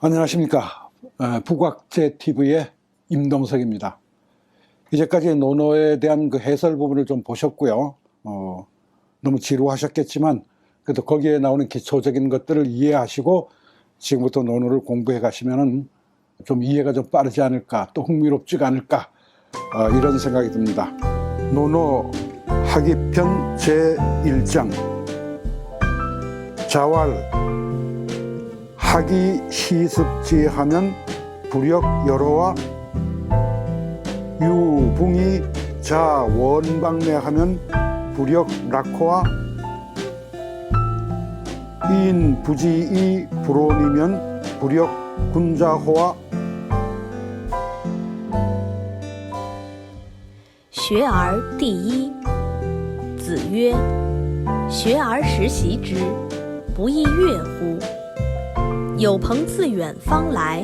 안녕하십니까. 어, 북악재 TV의 임동석입니다. 이제까지 논어에 대한 그 해설 부분을 좀 보셨고요. 어, 너무 지루하셨겠지만 그래도 거기에 나오는 기초적인 것들을 이해하시고 지금부터 논어를 공부해 가시면 은 좀 이해가 좀 빠르지 않을까 또 흥미롭지가 않을까 어, 이런 생각이 듭니다. 논어 하기편 제1장 자왈 하기 시습지 하면 부력 여로와 유붕이 자 원방내 하면 부력 락호와 인 부지이 불온이면 부력 군자호와 学而第一。子曰：“学而时习之，不亦乐乎？ 有朋自远方来，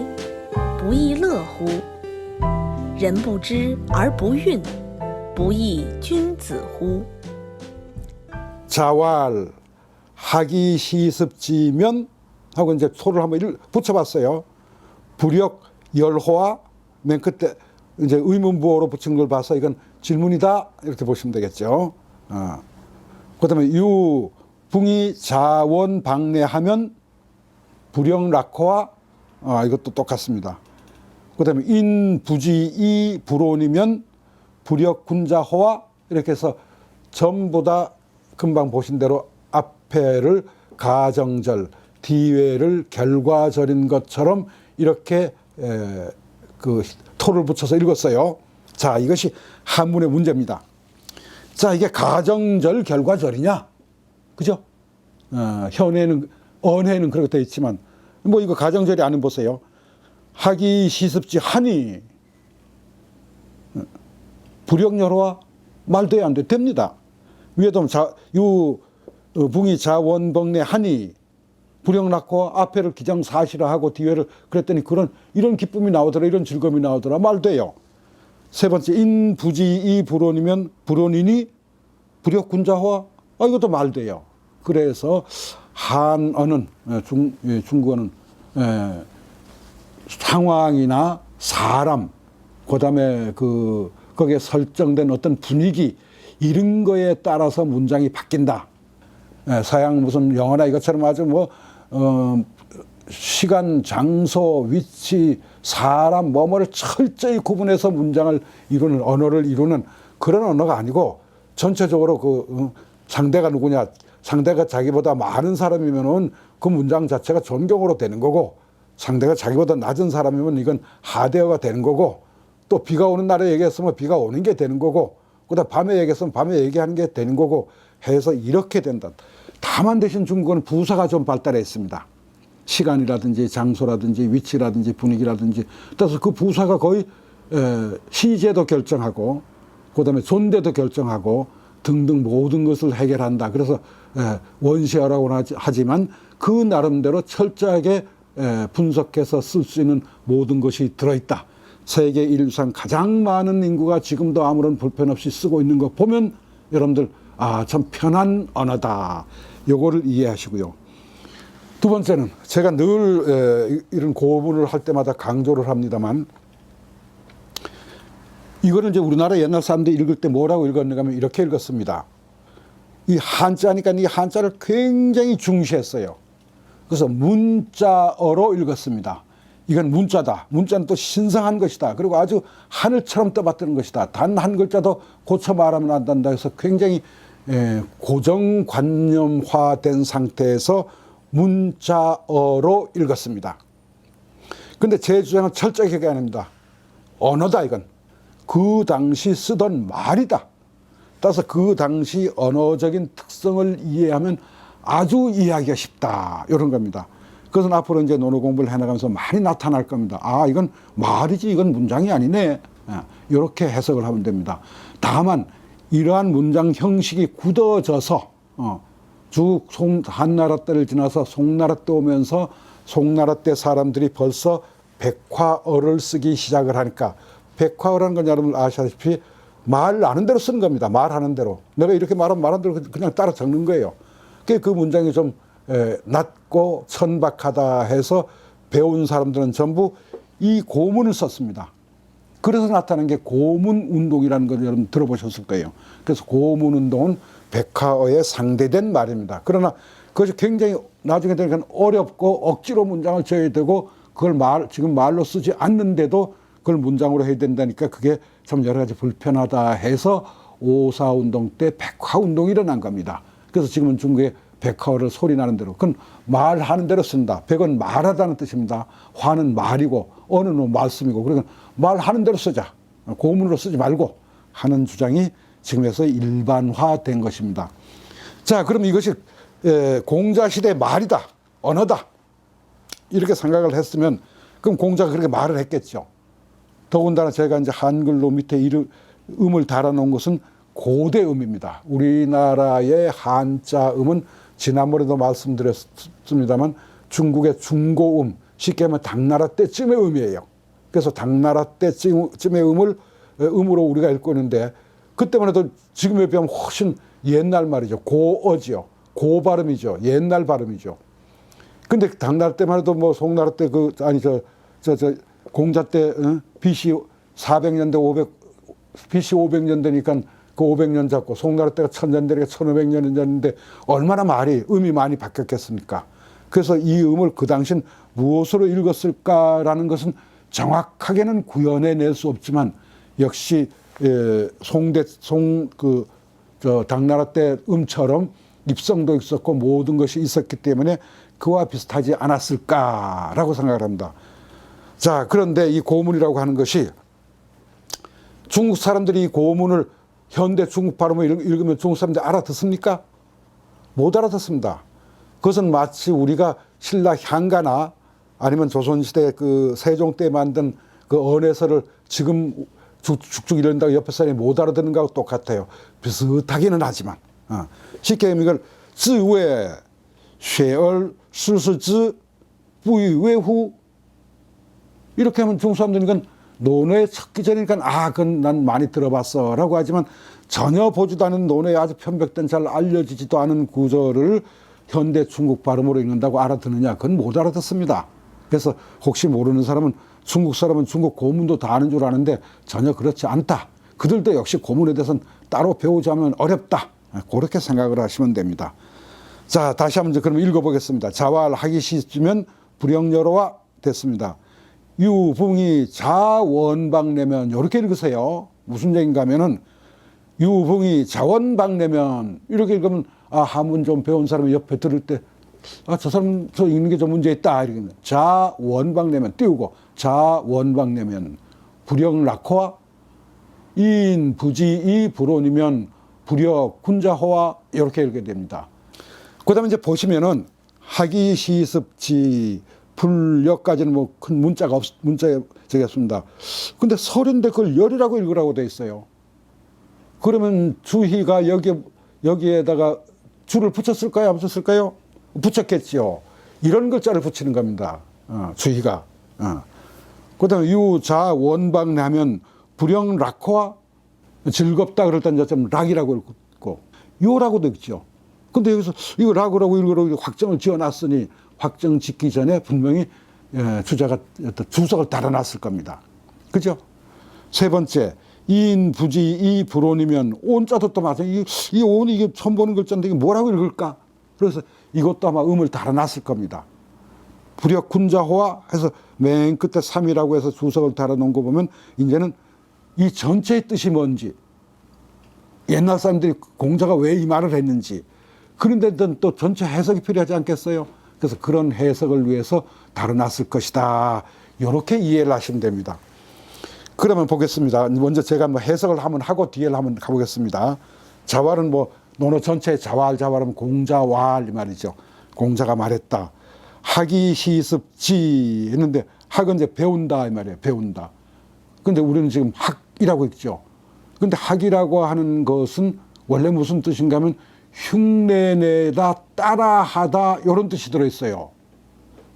不亦乐乎？人不知而不愠，不亦君子乎？” 자왈 하기 시습지면 하고 이제 소를 한번 일- 붙여봤어요. 부력 열호와 맨 끝에 이제 의문부호로 붙인 걸 봐서 이건 질문이다 이렇게 보시면 되겠죠. 어. 그다음에 유 붕이 자원 방내하면 부력 낙호와 아, 이것도 똑같습니다. 그 다음에 인 부지 이 불온이면 부력 군자 호와 이렇게 해서 전부 다 금방 보신 대로 앞에를 가정절, 뒤에를 결과절인 것처럼 이렇게 에, 그 토를 붙여서 읽었어요. 자, 이것이 한문의 문제입니다. 자, 이게 가정절, 결과절이냐? 그죠? 어, 현에는 언해는 그렇게 되어 있지만 뭐 이거 가정절이 아는 보세요. 하기 시습지 하니 어, 불역여로와 말도 안 돼. 됩니다. 위에도 자, 유 어, 붕이 자원벙내 하니 불역 낳고 앞에를 기정사실화하고 뒤에를 그랬더니 그런 이런 기쁨이 나오더라 이런 즐거움이 나오더라 말 돼요. 세 번째 인부지 이 불온이면 불온이니 불역 군자화 아 이것도 말 돼요. 그래서 한어는 예, 중 예, 중국어는 예, 상황이나 사람 그다음에 그 거기에 설정된 어떤 분위기 이런 거에 따라서 문장이 바뀐다. 예, 서양 무슨 영어나 이것처럼 아주 뭐 어, 시간, 장소, 위치, 사람, 뭐뭐를 철저히 구분해서 문장을 이루는 언어를 이루는 그런 언어가 아니고 전체적으로 그 어, 상대가 누구냐, 상대가 자기보다 많은 사람이면은 그 문장 자체가 존경으로 되는 거고 상대가 자기보다 낮은 사람이면 이건 하대어가 되는 거고 또 비가 오는 날에 얘기했으면 비가 오는 게 되는 거고 그다음 밤에 얘기했으면 밤에 얘기하는 게 되는 거고 해서 이렇게 된다. 다만 대신 중국은 부사가 좀 발달했습니다. 시간이라든지 장소라든지 위치라든지 분위기라든지 따라서 그 부사가 거의 에, 시제도 결정하고 그다음에 존대도 결정하고 등등 모든 것을 해결한다. 그래서 에, 원시어라고 하지- 하지만 그 나름대로 철저하게 에, 분석해서 쓸 수 있는 모든 것이 들어있다. 세계 인류상 가장 많은 인구가 지금도 아무런 불편 없이 쓰고 있는 거 보면 여러분들 아 참 편한 언어다. 요거를 이해하시고요. 두 번째는 제가 늘 에, 이런 고문을 할 때마다 강조를 합니다만 이거는 이제 우리나라 옛날 사람들이 읽을 때 뭐라고 읽었는가 하면 이렇게 읽었습니다. 이 한자니까 이 한자를 굉장히 중시했어요. 그래서 문자어로 읽었습니다. 이건 문자다. 문자는 또 신성한 것이다. 그리고 아주 하늘처럼 떠받드는 것이다. 단 한 글자도 고쳐 말하면 안 된다. 해서 굉장히 에, 고정관념화된 상태에서 문자어로 읽었습니다. 근데 제 주장은 철저히 그게 아닙니다. 언어다 이건. 그 당시 쓰던 말이다. 따라서 그 당시 언어적인 특성을 이해하면 아주 이해하기가 쉽다. 이런 겁니다. 그것은 앞으로 이제 논어 공부를 해나가면서 많이 나타날 겁니다. 아, 이건 말이지, 이건 문장이 아니네. 이렇게 해석을 하면 됩니다. 다만, 이러한 문장 형식이 굳어져서, 어, 쭉 송, 한나라 때를 지나서 송나라 때 오면서 송나라 때 사람들이 벌써 백화어를 쓰기 시작을 하니까 백화어라는 건 여러분 아시다시피 말 아는 대로 쓰는 겁니다. 말하는 대로. 내가 이렇게 말하면 말하는 대로 그냥 따라 적는 거예요. 그게 그 문장이 좀 에, 낮고 천박하다 해서 배운 사람들은 전부 이 고문을 썼습니다. 그래서 나타난 게 고문 운동이라는 걸 여러분 들어보셨을 거예요. 그래서 고문 운동은 백화어에 상대된 말입니다. 그러나 그것이 굉장히 나중에 되니까 어렵고 억지로 문장을 지어야 되고 그걸 말 지금 말로 쓰지 않는데도 그걸 문장으로 해야 된다니까 그게 참 여러 가지 불편하다 해서 오사 운동 때 백화 운동이 일어난 겁니다. 그래서 지금은 중국에 백화어를 소리 나는 대로 그건 말하는 대로 쓴다. 백은 말하다는 뜻입니다. 화는 말이고 어는 말씀이고 그러니까 말하는 대로 쓰자. 고문으로 쓰지 말고 하는 주장이 지금에서 일반화된 것입니다. 자, 그럼 이것이 에, 공자 시대 말이다, 언어다 이렇게 생각을 했으면 그럼 공자가 그렇게 말을 했겠죠. 더군다나 제가 이제 한글로 밑에 이름, 음을 달아놓은 것은 고대음입니다. 우리나라의 한자음은 지난번에도 말씀드렸습니다만 중국의 중고음, 쉽게 하면 당나라 때쯤의 음이에요. 그래서 당나라 때쯤의 음을 음으로 우리가 읽고 있는데 그때만 해도 지금에 비하면 훨씬 옛날 말이죠. 고어지요. 고 발음이죠. 옛날 발음이죠. 근데 당나라 때만 해도 뭐 송나라 때 그 아니 저 저 저 공자 때 어? BC 400년대 500 BC 500년 되니까 그 500년 잡고 송나라 때가 1000년 되니까 1500년 됐는데 얼마나 말이 음이 많이 바뀌었겠습니까? 그래서 이 음을 그 당신 무엇으로 읽었을까라는 것은 정확하게는 구현해 낼 수 없지만 역시 예, 송대 송그 저 당나라 때 음처럼 입성도 있었고 모든 것이 있었기 때문에 그와 비슷하지 않았을까라고 생각을 합니다. 자, 그런데 이 고문이라고 하는 것이 중국 사람들이 이 고문을 현대 중국 발음을 읽- 읽으면 중국 사람들이 알아듣습니까? 못 알아듣습니다. 그것은 마치 우리가 신라 향가나 아니면 조선시대 그 세종 때 만든 그 언해서를 지금 쭉쭉 이런다고 옆에 사람이 못 알아듣는 거하고 똑같아요. 비슷하기는 하지만. 어. 쉽게 하면 이걸 즈외, 쉐얼, 수수즈, 부위외후 이렇게 하면 이건 논어에 섞기 전이니까 아, 그건 난 많이 들어봤어 라고 하지만 전혀 보지도 않은 논어에 아주 편백된 잘 알려지지도 않은 구절을 현대 중국 발음으로 읽는다고 알아듣느냐? 그건 못 알아듣습니다. 그래서 혹시 모르는 사람은 중국 사람은 중국 고문도 다 아는 줄 아는데 전혀 그렇지 않다. 그들도 역시 고문에 대해서는 따로 배우자면 어렵다. 그렇게 생각을 하시면 됩니다. 자, 다시 한번 그럼 읽어보겠습니다. 자활 하기 시쯤면 불영여로와 됐습니다. 유붕이 자원방내면 이렇게 읽으세요. 무슨 얘기인가 하면은 유붕이 자원방내면 이렇게 읽으면 아 한문 좀 배운 사람이 옆에 들을 때 아 저 사람 저 읽는 게 좀 문제 있다 이렇게 자원방내면 띄우고 자원방내면 불영락호와 인 부지 이 불온이면 불역 군자호와 이렇게 읽게 됩니다. 그다음에 이제 보시면은 하기 시습지 불역까지는 뭐 큰 문자가 없 문자 저기 없습니다. 근데 설인데 그걸 열이라고 읽으라고 돼 있어요. 그러면 주희가 여기 여기에다가 줄을 붙였을까요? 안 붙였을까요? 붙였겠지요. 이런 글자를 붙이는 겁니다. 어, 주희가. 어. 그 다음에 유자 원방내하면 불영 락호와 즐겁다 그럴 좀 락이라고 읽고 요라고도 있죠. 근데 여기서 이거 락이라고 읽으라고 확정을 지어놨으니 확정 짓기 전에 분명히 예, 주자가 주석을 달아놨을 겁니다. 그죠? 세 번째, 이인 부지 이 불온이면 온자도 또 마찬가지. 이, 이 온이 이게 처음 보는 글자인데 이게 뭐라고 읽을까? 그래서 이것도 아마 음을 달아놨을 겁니다. 불역 군자호와 해서 맨 끝에 삼이라고 해서 주석을 달아놓은 거 보면 이제는 이 전체의 뜻이 뭔지 옛날 사람들이 공자가 왜 이 말을 했는지 그런데 또 전체 해석이 필요하지 않겠어요? 그래서 그런 해석을 위해서 달아놨을 것이다. 이렇게 이해를 하시면 됩니다. 그러면 보겠습니다. 먼저 제가 뭐 해석을 한번 하고 뒤에를 한번 가보겠습니다. 자활은 뭐 논어 전체에 자활 자활하면 공자활 이 말이죠. 공자가 말했다. 학이 시습지 했는데 학은 이제 배운다 이 말이에요. 배운다. 근데 우리는 지금 학이라고 있죠. 근데 학이라고 하는 것은 원래 무슨 뜻인가 하면 흉내내다 따라하다 이런 뜻이 들어있어요.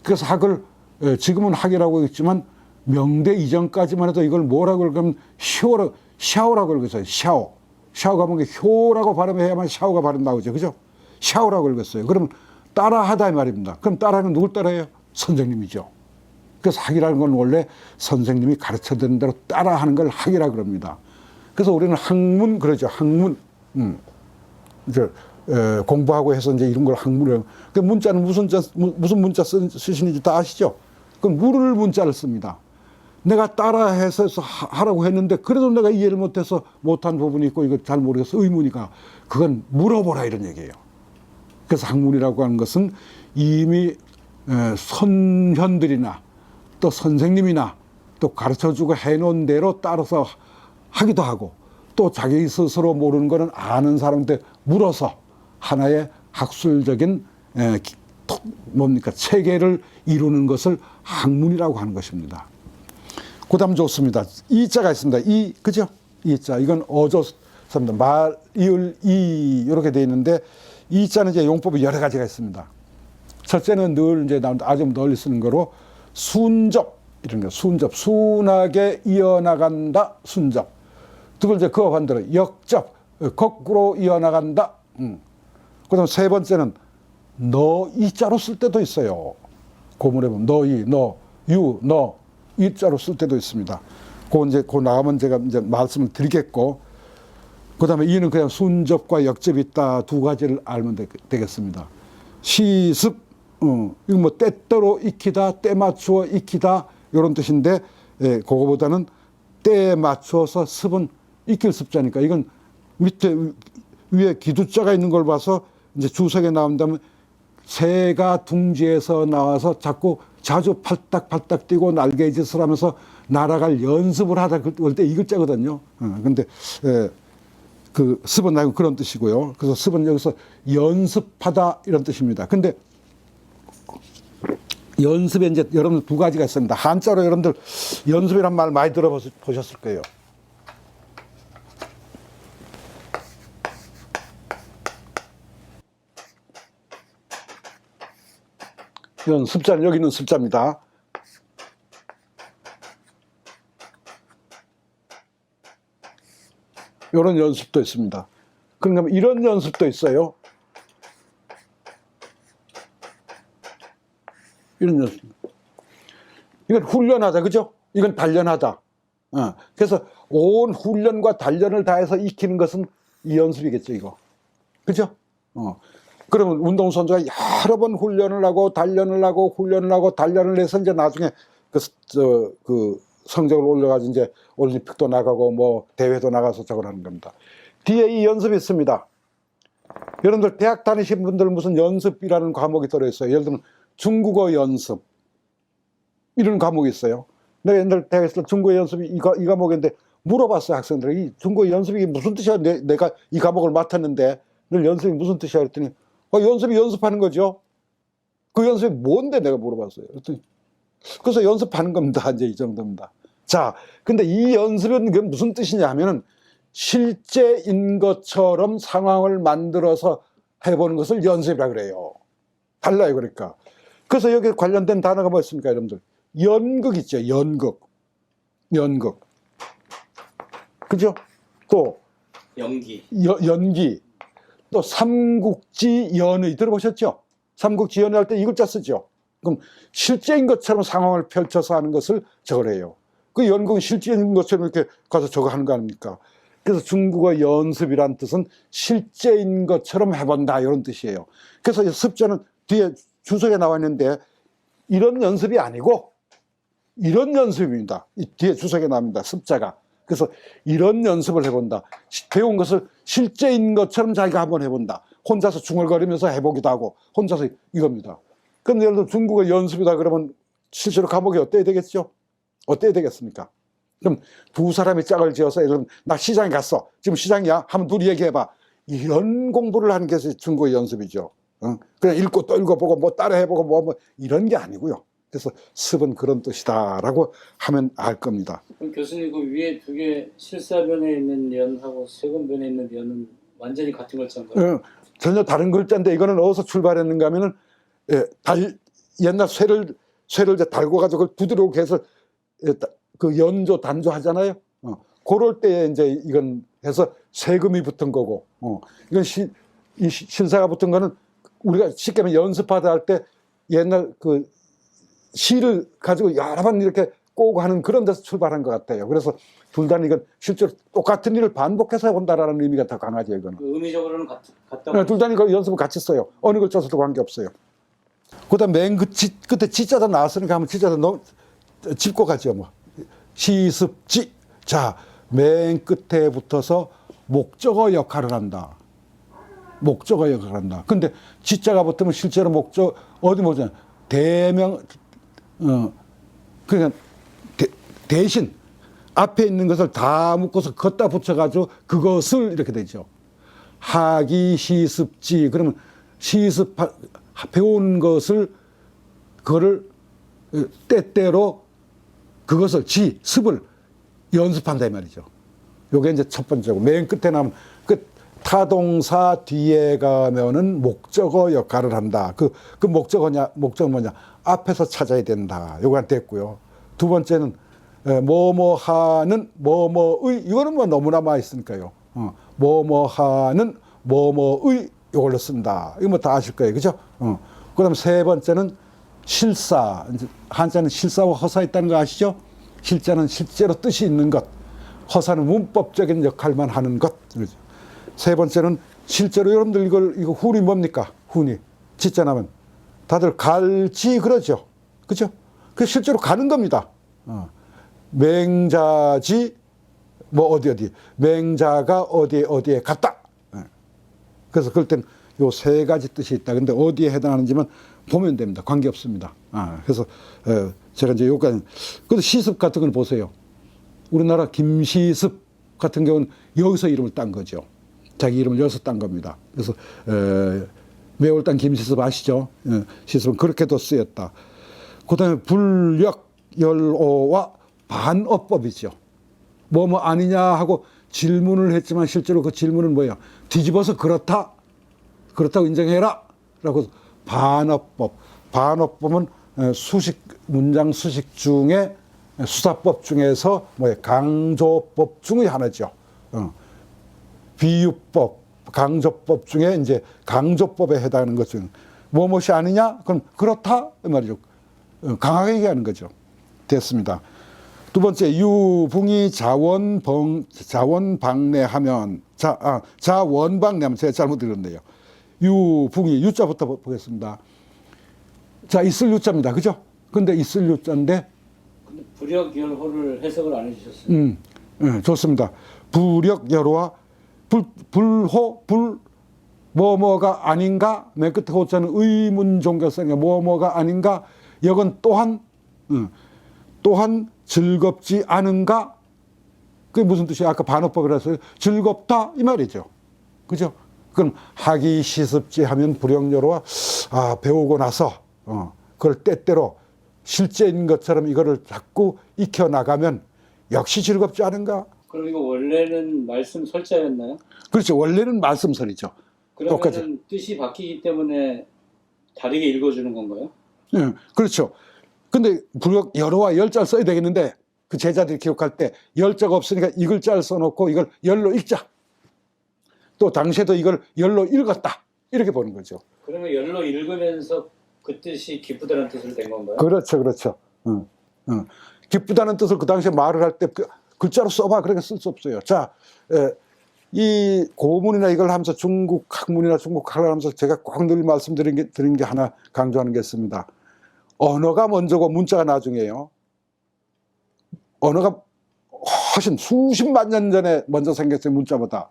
그래서 학을 예, 지금은 학이라고 했지만 명대 이전까지만 해도 이걸 뭐라고 읽으면 샤오라, 샤오라고 읽었어요. 샤오. 샤오가 뭔가 효라고 발음해야만 샤오가 발음 나오죠. 그죠? 샤오라고 읽었어요. 그러면 따라하다 이 말입니다. 그럼 따라하면 누굴 따라해요? 선생님이죠. 그래서 학이라는 건 원래 선생님이 가르쳐 드린 대로 따라하는 걸 학이라 그럽니다. 그래서 우리는 학문 그러죠. 학문. 음. 이제 에, 공부하고 해서 이제 이런 걸 학문을. 그 문자는 무슨 자, 무- 무슨 문자 쓰, 쓰시는지 다 아시죠? 그 물을 문자를 씁니다. 내가 따라해서 하- 하라고 했는데 그래도 내가 이해를 못해서 못한 부분이 있고 이거 잘 모르겠어 의문이가 그건 물어보라 이런 얘기예요. 그래서 학문이라고 하는 것은 이미 에, 선현들이나 또 선생님이나 또 가르쳐주고 해놓은 대로 따라서 하기도 하고 또 자기 스스로 모르는 거는 아는 사람한테 물어서 하나의 학술적인 뭡니까 체계를 이루는 것을 학문이라고 하는 것입니다. 그다음 좋습니다. 이자가 있습니다. 이 그죠? 이자 이건 어조입니다. 말 이을 이 이렇게 돼 있는데 이자는 이제 용법이 여러 가지가 있습니다. 첫째는 늘 이제 나- 아주 널리 쓰는 거로 순접 이런 거 순접 순하게 이어나간다 순접. 두 번째 그와 반대로 역접 거꾸로 이어나간다. 음. 그다음 세 번째는 너 이자로 쓸 때도 있어요. 고문에 보면 너희, 너, 유, 너 이자로 쓸 때도 있습니다. 그 이제 그 나가면 제가 이제 말씀을 드리겠고 그다음에 이는 그냥 순접과 역접이 있다 두 가지를 알면 되, 겠습니다 시습, 어, 이거 뭐 때때로 익히다, 때 맞추어 익히다 이런 뜻인데 예, 그거보다는 때에 맞추어서 습은 익힐 습자니까 이건 밑에 위- 위에 기두자가 있는 걸 봐서 이제 주석에 나온다면 새가 둥지에서 나와서 자꾸 자주 팔딱팔딱 뛰고 날개짓을 하면서 날아갈 연습을 하다 그럴 때 이 글자거든요. 어, 근데 에, 그 습은 나고 그런 뜻이고요. 그래서 습은 여기서 연습하다 이런 뜻입니다. 근데 연습에 이제 여러분 두 가지가 있습니다. 한자로 여러분들 연습이란 말 많이 들어보셨을 거예요. 이건 습자는 여기 있는 습자입니다. 이런 연습도 있습니다. 그러니까 이런 연습도 있어요. 이런 연습. 이건 훈련하다, 그죠? 이건 단련하다. 어, 그래서 온 훈련과 단련을 다해서 익히는 것은 이 연습이겠죠, 이거. 그죠? 어. 그러면 운동선수가 여러 번 훈련을 하고 단련을 하고 훈련을 하고 단련을 해서 이제 나중에 그, 저, 그 성적을 올려가지고 이제 올림픽도 나가고 뭐 대회도 나가서 저걸 하는 겁니다. 뒤에 이 연습이 있습니다. 여러분들 대학 다니신 분들 무슨 연습이라는 과목이 들어있어요. 예를 들면 중국어 연습 이런 과목이 있어요. 내가 옛날 대학에서 중국어 연습이 이, 과- 이 과목인데 물어봤어요 학생들에게 이 중국어 연습이 무슨 뜻이야? 내, 내가 이 과목을 맡았는데 늘 연습이 무슨 뜻이야? 그랬더니 어, 연습이 연습하는 거죠. 그 연습이 뭔데 내가 물어봤어요. 그래서 연습하는 겁니다. 이제 이 정도입니다. 자, 근데 이 연습은 그게 무슨 뜻이냐 하면은 실제인 것처럼 상황을 만들어서 해보는 것을 연습이라 그래요. 달라요, 그러니까. 그래서 여기 관련된 단어가 뭐 있습니까, 여러분들? 연극 있죠, 연극. 연극. 그죠? 또, 연기. 여- 연기. 또, 삼국지 연의. 들어보셨죠? 삼국지 연의 할 때 이 글자 쓰죠? 그럼 실제인 것처럼 상황을 펼쳐서 하는 것을 저걸 해요. 그 연극은 실제인 것처럼 이렇게 가서 저거 하는 거 아닙니까? 그래서 중국어 연습이란 뜻은 실제인 것처럼 해본다 이런 뜻이에요. 그래서 이 습자는 뒤에 주석에 나와 있는데 이런 연습이 아니고 이런 연습입니다. 이 뒤에 주석에 나옵니다. 습자가. 그래서 이런 연습을 해본다. 시- 배운 것을 실제인 것처럼 자기가 한번 해본다. 혼자서 중얼거리면서 해보기도 하고 혼자서 이겁니다. 그럼 예를 들어 중국어 연습이다 그러면 실제로 과목이 어때야 되겠죠? 어때야 되겠습니까? 그럼 두 사람이 짝을 지어서 예를 들면 나 시장에 갔어. 지금 시장이야. 하면 둘이 얘기해봐. 이런 공부를 하는 게 중국어 연습이죠. 어? 그냥 읽고 또 읽어보고 뭐 따라 해보고 뭐, 뭐 이런 게 아니고요. 그래서 습은 그런 뜻이다라고 하면 알 겁니다. 그럼 교수님 그 위에 두 개 실사변에 있는 연하고 세금변에 있는 연은 완전히 같은 글자인가요? 어, 전혀 다른 글자인데 이거는 어디서 출발했는가 하면은 예, 달, 옛날 쇠를 쇠를 이제 달고 가지고 그걸 부드럽게 해서 예, 따- 그 연조 단조 하잖아요. 어, 그럴 때 이제 이건 해서 세금이 붙은 거고 어, 이건 시, 이 시- 신사가 붙은 거는 우리가 쉽게 말하면 연습하다 할 때 옛날 그 시를 가지고 여러 번 이렇게 꼬고 하는 그런 데서 출발한 것 같아요. 그래서 둘 다 이건 실제로 똑같은 일을 반복해서 해본다라는 의미가 더 강하죠, 이거는. 그 의미적으로는 같, 같다고. 네, 둘다 이거 연습을 같이 써요. 어느 걸 써서도 관계없어요. 그 다음 맨 끝, 지- 끝에 지자도 나왔으니까 하면 지자도 넣, 짚고 가죠, 뭐. 시습 지. 자, 맨 끝에 붙어서 목적어 역할을 한다. 목적어 역할을 한다. 근데 지자가 붙으면 실제로 목적, 어디 보자. 대명, 어, 그냥 대, 대신 앞에 있는 것을 다 묶어서 걷다 붙여가지고 그것을 이렇게 되죠. 하기 시습지 그러면 시습 배운 것을 그거를 때때로 그것을 지 습을 연습한다 이 말이죠. 요게 이제 첫 번째고 맨 끝에 나면 그 타동사 뒤에 가면은 목적어 역할을 한다. 그, 그 목적어냐, 목적은 뭐냐. 앞에서 찾아야 된다. 요거 됐고요. 두 번째는 에, 뭐뭐 하는 뭐뭐의 이거는 뭐 너무나 많이 쓰니까요. 어, 뭐뭐 하는 뭐뭐의 이걸로 쓴다. 이거 뭐 다 아실 거예요. 그죠? 어. 그다음 세 번째는 실사. 한자는 실사와 허사 있다는 거 아시죠? 실자는 실제로 뜻이 있는 것. 허사는 문법적인 역할만 하는 것. 그러죠. 세 번째는 실제로 여러분들 이걸 이거 훈이 뭡니까? 훈이 짓잖아면 다들 갈지 그러죠. 그죠? 그 실제로 가는 겁니다. 어. 맹자지 뭐 어디 어디 맹자가 어디에 어디에 갔다. 예. 그래서 그럴 땐 요 세 가지 뜻이 있다. 근데 어디에 해당하는지만 보면 됩니다. 관계 없습니다. 아, 그래서 어, 제가 이제 요까지 그래도 시습 같은 걸 보세요. 우리나라 김시습 같은 경우는 여기서 이름을 딴 거죠. 자기 이름을 여기서 딴 겁니다. 그래서 에, 매월당 김시습 아시죠? 예, 시습은 그렇게도 쓰였다. 그 다음에 불력 열어와 반어법이죠. 뭐뭐 아니냐 하고 질문을 했지만 실제로 그 질문은 뭐예요? 뒤집어서 그렇다. 그렇다고 인정해라. 라고 반어법. 반어법은 에, 수식 문장 수식 중에 수사법 중에서 뭐예요? 강조법 중의 하나죠. 어. 비유법, 강조법 중에 이제 강조법에 해당하는 것 중, 무엇이 아니냐? 그럼 그렇다? 이 말이죠. 어, 강하게 얘기하는 거죠. 됐습니다. 두 번째, 유붕이 자원방, 자원 방내하면, 자, 아, 자원 방내하면 제가 잘못 들었네요. 유붕이, 유자부터 보- 보겠습니다. 자, 있을 유자입니다. 그죠? 근데 있을 유자인데, 근데 불역열호를 해석을 안 해주셨어요. 음, 예, 좋습니다. 부력 여로와 불, 불호 불 뭐뭐가 아닌가? 맨 끝에 호자는 의문 종교성이 뭐뭐가 아닌가? 여건 또한 음, 또한 즐겁지 않은가? 그게 무슨 뜻이야? 아까 반어법이라 했어요. 즐겁다 이 말이죠. 그죠? 그럼 하기 시습지 하면 불영여로와 아 배우고 나서 어 그걸 때때로 실제인 것처럼 이거를 자꾸 익혀 나가면 역시 즐겁지 않은가 그럼 이거 원래는 말씀 설자였나요? 그렇죠 원래는 말씀설이죠. 그러면 뜻이 바뀌기 때문에 다르게 읽어주는 건가요? 예, 그렇죠. 근데 불역 열어와 열자를 써야 되겠는데 그 제자들이 기록할 때 열자가 없으니까 이 글자를 써놓고 이걸 열로 읽자. 또 당시에도 이걸 열로 읽었다. 이렇게 보는 거죠. 그러면 열로 읽으면서 그 뜻이 기쁘다는 뜻으로 된 건가요? 그렇죠, 그렇죠. 응, 응. 기쁘다는 뜻을 그 당시에 말을 할때 글자로 써봐. 그렇게 쓸 수 없어요. 자, 에, 이 고문이나 이걸 하면서 중국 학문이나 중국 학을 하면서 제가 꼭늘 말씀드린 게, 드린 게 하나 강조하는 게 있습니다. 언어가 먼저고 문자가 나중에요. 언어가 훨씬 수십만 년 전에 먼저 생겼어요, 문자보다.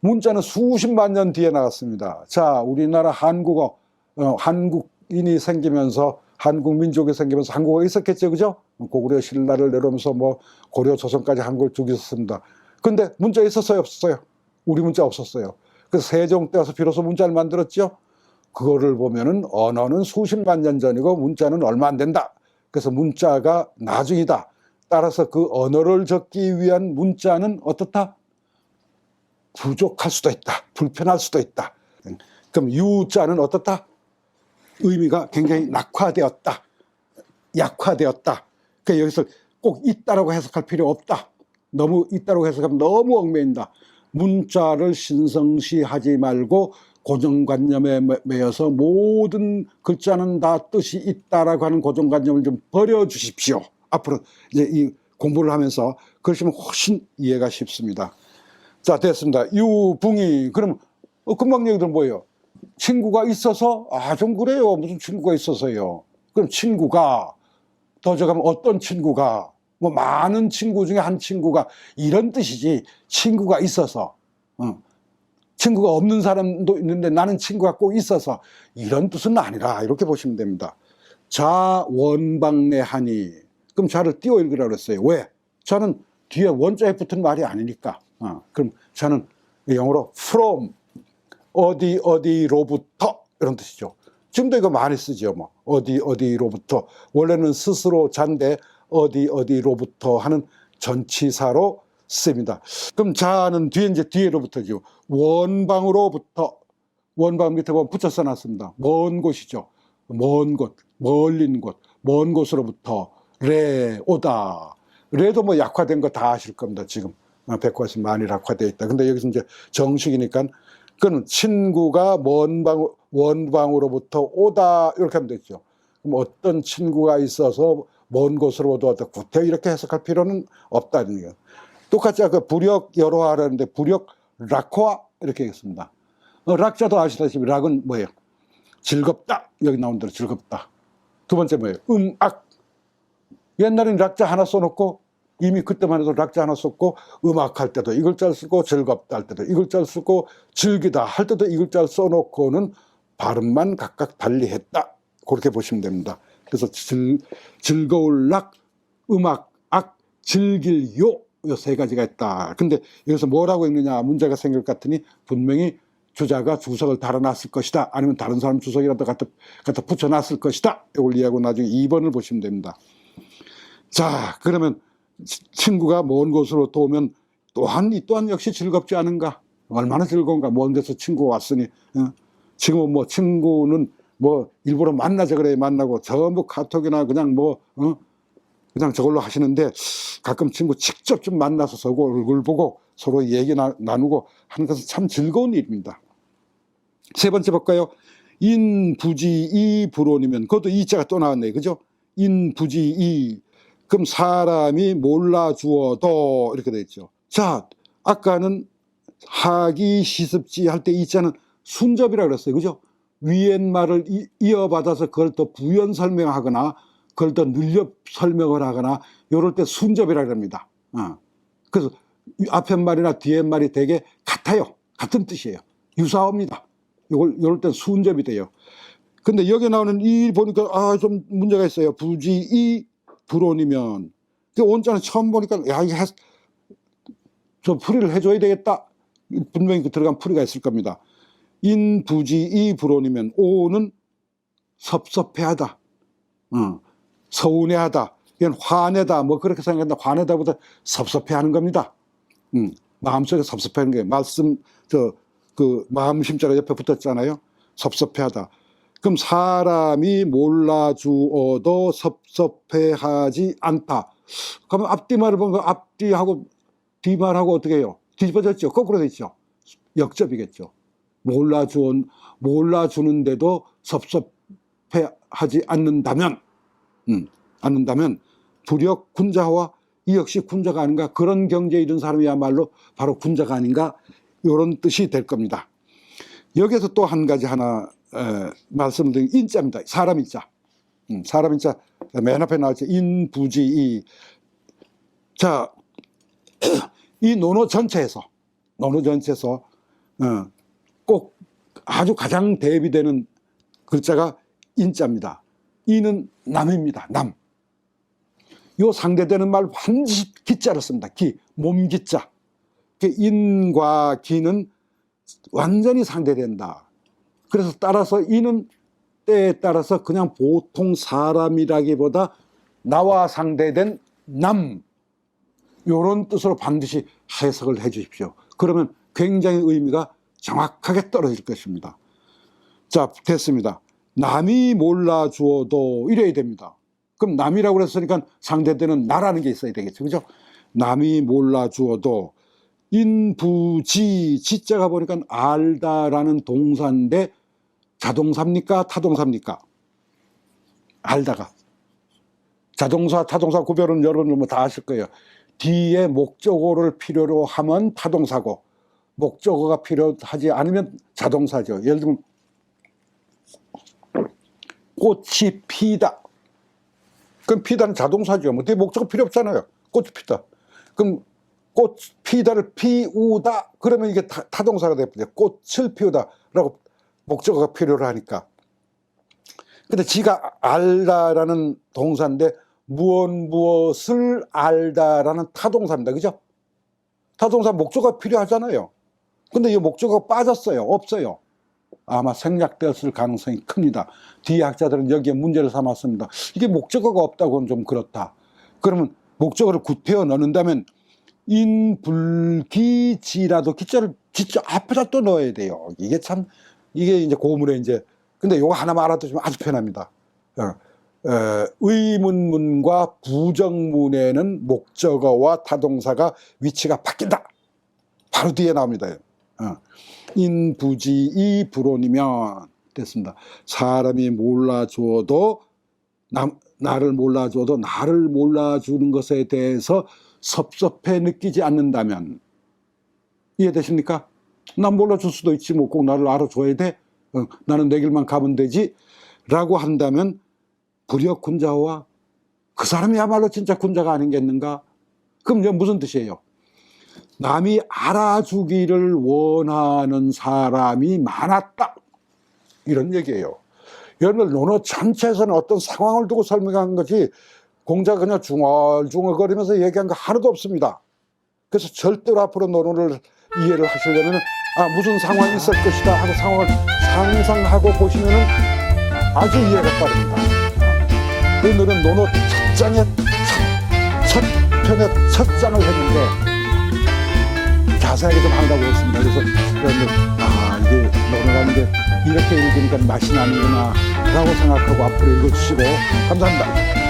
문자는 수십만 년 뒤에 나왔습니다. 자, 우리나라 한국어, 어, 한국인이 생기면서 한국 민족이 생기면서 한국어가 있었겠죠, 그죠? 고구려 신라를 내려오면서 뭐 고려 조선까지 한국을 쭉 있었습니다. 근데 문자 있었어요, 없었어요? 우리 문자 없었어요. 그래서 세종 때 와서 비로소 문자를 만들었죠. 그거를 보면은 언어는 수십만 년 전이고 문자는 얼마 안 된다. 그래서 문자가 나중이다. 따라서 그 언어를 적기 위한 문자는 어떻다? 부족할 수도 있다. 불편할 수도 있다. 그럼 유자는 어떻다? 의미가 굉장히 낙화되었다. 약화되었다. 그러니까 여기서 꼭 있다라고 해석할 필요 없다. 너무 있다라고 해석하면 너무 얽매인다. 문자를 신성시하지 말고 고정관념에 매- 매여서 모든 글자는 다 뜻이 있다라고 하는 고정관념을 좀 버려주십시오. 앞으로 이제 이 공부를 하면서 그러시면 훨씬 이해가 쉽습니다. 자, 됐습니다. 유붕이, 그럼, 어, 금방 얘기들 뭐예요? 친구가 있어서, 아, 좀 그래요. 무슨 친구가 있어서요. 그럼 친구가, 더 저가면 어떤 친구가, 뭐 많은 친구 중에 한 친구가, 이런 뜻이지, 친구가 있어서, 어. 친구가 없는 사람도 있는데 나는 친구가 꼭 있어서, 이런 뜻은 아니라, 이렇게 보시면 됩니다. 자, 원방내하니. 그럼 자를 띄워 읽으라고 그랬어요. 왜? 자는 뒤에 원자에 붙은 말이 아니니까. 어, 그럼 저는 영어로 from 어디 어디로부터 이런 뜻이죠. 지금도 이거 많이 쓰죠. 뭐 어디 어디로부터 원래는 스스로 잔데 어디 어디로부터 하는 전치사로 씁니다. 그럼 자는 뒤에 이제 뒤에로부터죠. 원방으로부터 원방 밑에 보면 붙여 써놨습니다. 먼 곳이죠. 먼 곳, 멀린 곳, 먼 곳으로부터 레 오다. 레도 뭐 약화된 거 다 아실 겁니다. 지금 어, 백과시 많이 약화되어 있다. 근데 여기서 이제 정식이니까 그는 친구가 먼 방, 원방으로부터 오다 이렇게 하면 되죠. 그럼 어떤 친구가 있어서 먼 곳으로부터 왔다. 구태 이렇게 해석할 필요는 없다는 거예요. 똑같이 아까 부력 여러하라는데 부력 락화 이렇게 했습니다. 어, 락자도 아시다시피 락은 뭐예요? 즐겁다 여기 나온 대로 즐겁다. 두 번째 뭐예요? 음악 옛날엔 락자 하나 써놓고 이미 그때만 해도 락자 하나 썼고 음악할 때도 이 글자를 쓰고 즐겁다 할 때도 이 글자를 쓰고 즐기다 할 때도 이 글자를 써놓고는 발음만 각각 달리 했다 그렇게 보시면 됩니다. 그래서 즐, 즐거울 락, 음악, 악, 즐길 요, 요 세 가지가 있다. 근데 여기서 뭐라고 읽느냐 문제가 생길 것 같으니 분명히 주자가 주석을 달아놨을 것이다. 아니면 다른 사람 주석이라도 갖다, 갖다 붙여놨을 것이다. 이걸 이해하고 나중에 2번을 보시면 됩니다. 자, 그러면 치- 친구가 먼 곳으로 또 오면 또한 이 또한 역시 즐겁지 않은가? 얼마나 즐거운가? 먼 데서 친구가 왔으니 어? 지금은 뭐 친구는 뭐 일부러 만나자 그래 만나고 전부 카톡이나 그냥 뭐 어? 그냥 저걸로 하시는데 가끔 친구 직접 좀 만나서 서고 얼굴 보고 서로 얘기 나, 나누고 하는 것은 참 즐거운 일입니다. 세 번째 볼까요? 인부지 이 불온이면 그것도 이자가 또 나왔네요. 그죠? 인부지 이 그럼 사람이 몰라주어도 이렇게 돼 있죠. 자, 아까는 하기 시습지 할 때 이자는 순접이라고 그랬어요. 그죠? 위엔 말을 이- 이어받아서 그걸 또 부연 설명하거나 그걸 또 늘려 설명을 하거나 이럴 때 순접이라고 합니다. 어. 그래서 이 앞에 말이나 뒤에 말이 되게 같아요. 같은 뜻이에요. 유사합니다. 이걸 이럴 때 순접이 돼요. 근데 여기 나오는 이 보니까 아 좀 문제가 있어요. 부지 이 불온이면 그 원자는 처음 보니까 야 이게 해- 저 풀이를 해줘야 되겠다. 분명히 그 들어간 풀이가 있을 겁니다. 인 부지 이 불온이면 오는 섭섭해하다, 어, 서운해하다, 이건 화내다, 뭐 그렇게 생각한다. 화내다보다 섭섭해하는 겁니다. 음, 마음속에 섭섭해하는 게 말씀 저 그 마음 심자가 옆에 붙었잖아요. 섭섭해하다. 그럼 사람이 몰라주어도 섭섭해하지 않다. 그러면 앞뒤 말을 보면 앞뒤하고 뒤말하고 어떻게 해요? 뒤집어졌죠. 거꾸로 돼 있죠. 역접이겠죠. 몰라주온 몰라주는데도 섭섭해 하지 않는다면, 음, 않는다면 불역 군자와 이 역시 군자가 아닌가 그런 경제에 이른 사람이야말로 바로 군자가 아닌가 이런 뜻이 될 겁니다. 여기서 또 한 가지 하나 에, 말씀을 드린 인자입니다. 사람 인자. 음, 사람 인자 맨 앞에 나왔죠. 인부지이. 자, 이 논어 전체에서 논어 전체에서 어, 꼭 아주 가장 대비되는 글자가 인자입니다. 이는 남입니다. 남. 요 상대되는 말 반드시 기자를 씁니다. 기, 몸 기자. 그 인과 기는 완전히 상대된다. 그래서 따라서 이는 때에 따라서 그냥 보통 사람이라기보다 나와 상대된 남 요런 뜻으로 반드시 해석을 해 주십시오. 그러면 굉장히 의미가 정확하게 떨어질 것입니다. 자, 됐습니다. 남이 몰라주어도 이래야 됩니다. 그럼 남이라고 그랬으니까 상대되는 나라는 게 있어야 되겠죠. 그죠? 남이 몰라주어도 인부지 지자가 보니까 알다라는 동사인데 자동사입니까 타동사입니까? 알다가 자동사 타동사 구별은 여러분 뭐 다 아실 거예요. 뒤에 목적어를 필요로 하면 타동사고 목적어가 필요하지 않으면 자동사죠. 예를 들면 꽃이 피다. 그럼 피다는 자동사죠. 뭐 뒤에 목적어 필요 없잖아요. 꽃이 피다. 그럼 꽃 피다를 피우다 그러면 이게 타, 타동사가 되거든요. 꽃을 피우다라고 목적어가 필요로 하니까. 근데 지가 알다라는 동사인데 무엇 무엇을 알다라는 타동사입니다. 그죠? 타동사 목적어가 필요하잖아요. 근데 이 목적어가 빠졌어요. 없어요. 아마 생략되었을 가능성이 큽니다. 뒤에 학자들은 여기에 문제를 삼았습니다. 이게 목적어가 없다고는 좀 그렇다. 그러면 목적어를 구태여 넣는다면 인불기지라도 기자를 기자 앞에다 또 넣어야 돼요. 이게 참 이게 이제 고문에 이제 근데 요거 하나만 알아두시면 아주 편합니다. 어, 어, 의문문과 부정문에는 목적어와 타동사가 위치가 바뀐다. 바로 뒤에 나옵니다. 어. 인부지 이 불온이면 됐습니다. 사람이 몰라주어도 남, 나를 몰라주어도 나를 몰라주는 것에 대해서 섭섭해 느끼지 않는다면 이해되십니까? 난 몰라줄 수도 있지 뭐 꼭 나를 알아줘야 돼. 어, 나는 내 길만 가면 되지. 라고 한다면 불역 군자와 그 사람이야말로 진짜 군자가 아니겠는가? 그럼 무슨 뜻이에요? 남이 알아주기를 원하는 사람이 많았다. 이런 얘기예요. 여러분, 논어 전체에서는 어떤 상황을 두고 설명한 거지, 공자가 그냥 중얼중얼거리면서 얘기한 거 하나도 없습니다. 그래서 절대로 앞으로 논어를 이해를 하시려면, 아, 무슨 상황이 있을 것이다 하고 상황을 상상하고 보시면 아주 이해가 빠릅니다. 오늘은 논어 첫 장의 첫, 첫 편의 첫 장을 했는데, 자세하게 좀 하려고 했습니다. 그래서 여러분들 아 이게 넘어가는데 이렇게 읽으니까 맛이 나는구나 라고 생각하고 앞으로 읽어주시고 감사합니다.